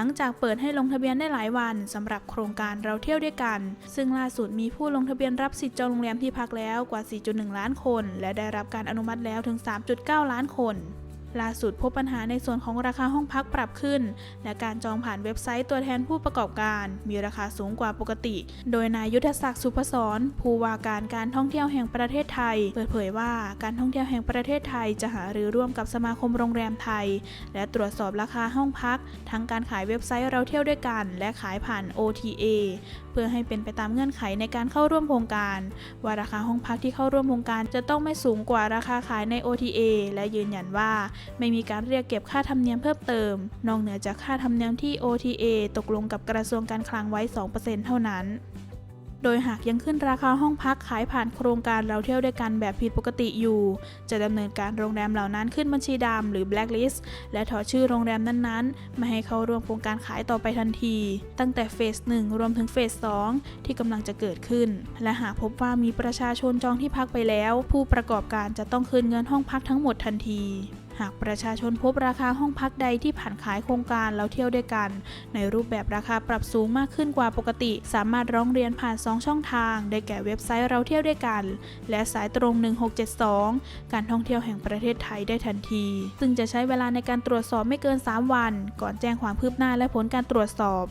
หลังจากเปิดให้ลงทะเบียนได้หลายวันสำหรับโครงการเราเที่ยวด้วยกัน ซึ่งล่าสุดมีผู้ลงทะเบียนรับสิทธิ์จองโรงแรมที่พักแล้วกว่า 4.1 ล้านคน และได้รับการอนุมัติแล้วถึง 3.9 ล้านคน ล่าสุดพบปัญหาในส่วนของราคาห้องพักปรับขึ้น และการจองผ่านเว็บไซต์ตัวแทนผู้ประกอบการ มีราคาสูงกว่าปกติ โดยนายยุทธศักดิ์สุพศรผู้ว่าการการท่องเที่ยวแห่งประเทศไทย เปิดเผยว่าการท่องเที่ยวแห่งประเทศไทยจะหารือร่วมกับสมาคมโรงแรมไทย และตรวจสอบราคาห้องพัก ทั้งการขายเว็บไซต์เราเที่ยวด้วยกัน และขายผ่าน OTA เพื่อให้เป็นไปตามเงื่อนไขในการเข้าร่วมโครงการ ว่าราคาห้องพักที่เข้าร่วมโครงการจะต้องไม่สูงกว่าราคาขายใน OTA และยืนยันว่าไม่มีการเรียกเก็บค่าธรรมเนียมเพิ่มเติม นอกเหนือจากค่าธรรมเนียมที่ OTA ตกลงกับกระทรวงการคลังไว้ 2%เท่านั้นโดยหากยังขึ้นราคาห้องพักขายผ่านโครงการเราเที่ยวด้วยกันแบบผิดปกติอยู่ จะดำเนินการโรงแรมเหล่านั้นขึ้นบัญชีดำหรือ blacklist และถอดชื่อโรงแรมนั้นๆ ไม่ให้เข้าร่วมโครงการขายต่อไปทันที ตั้งแต่เฟส 1 รวมถึงเฟส 2 ที่กำลังจะเกิดขึ้น และหากพบว่ามีประชาชนจองที่พักไปแล้ว ผู้ประกอบการจะต้องคืนเงินห้องพักทั้งหมดทันที หากประชาชนพบราคาห้องพักใดที่ผ่านขายโครงการเราเที่ยวด้วยกัน ในรูปแบบราคาปรับสูงมากขึ้นกว่าปกติ สามารถร้องเรียนผ่าน 2 ช่องทาง ได้แก่เว็บไซต์เราเที่ยวด้วยกัน และสายตรง 1672 การท่องเที่ยวแห่งประเทศไทยได้ทันที ซึ่งจะใช้เวลาในการตรวจสอบไม่เกิน 3 วัน ก่อนแจ้งความคืบหน้าและผลการตรวจสอบ